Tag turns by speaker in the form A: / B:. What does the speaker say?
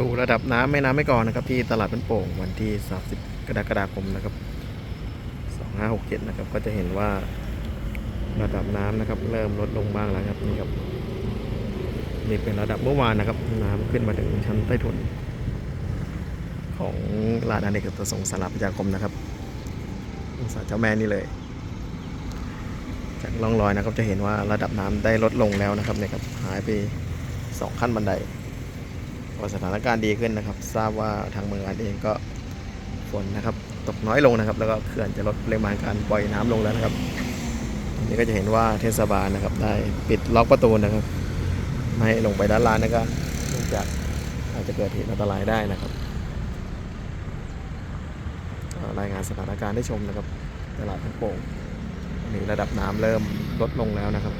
A: ดูระดับน้ำแม่น้ำไม่ก่อนนะครับ ที่ตลาดเป็นโป่งวันที่ 30 กรกฎาคมนะครับ 2567 นะครับ ก็จะเห็นว่าระดับน้ำนะครับ เริ่มลดลงบ้างแล้วครับนี่ครับนี่เป็นระดับเมื่อวานนะครับ น้ำขึ้นมาถึงชั้นใต้ถุน ของลานอเนกประสงค์สารประชาคมนะครับองศาเจ้าแม่นี่เลย จากร่องรอยนะครับจะเห็นว่าระดับน้ำได้ลดลงแล้วนะครับเนี่ยครับหายไปสองขั้นบันได ก็สถานการณ์ดีขึ้นนะครับ ทราบว่าทางเมืองอันเองก็ฝนนะครับตกน้อยลงนะครับ แล้วก็เขื่อนจะลดปริมาณการปล่อยน้ำลงแล้วนะครับนี่ก็จะเห็นว่าเทศบาลนะครับ ได้ปิดล็อกประตูนะครับ ไม่ให้ลงไปด้านล่างนะครับเนื่องจากอาจจะเกิดเหตุอันตรายได้นะครับรายงานสถานการณ์ให้ชมนะครับ ตลาดทั้งโป่งนี่ระดับน้ำเริ่มลดลงแล้วนะครับ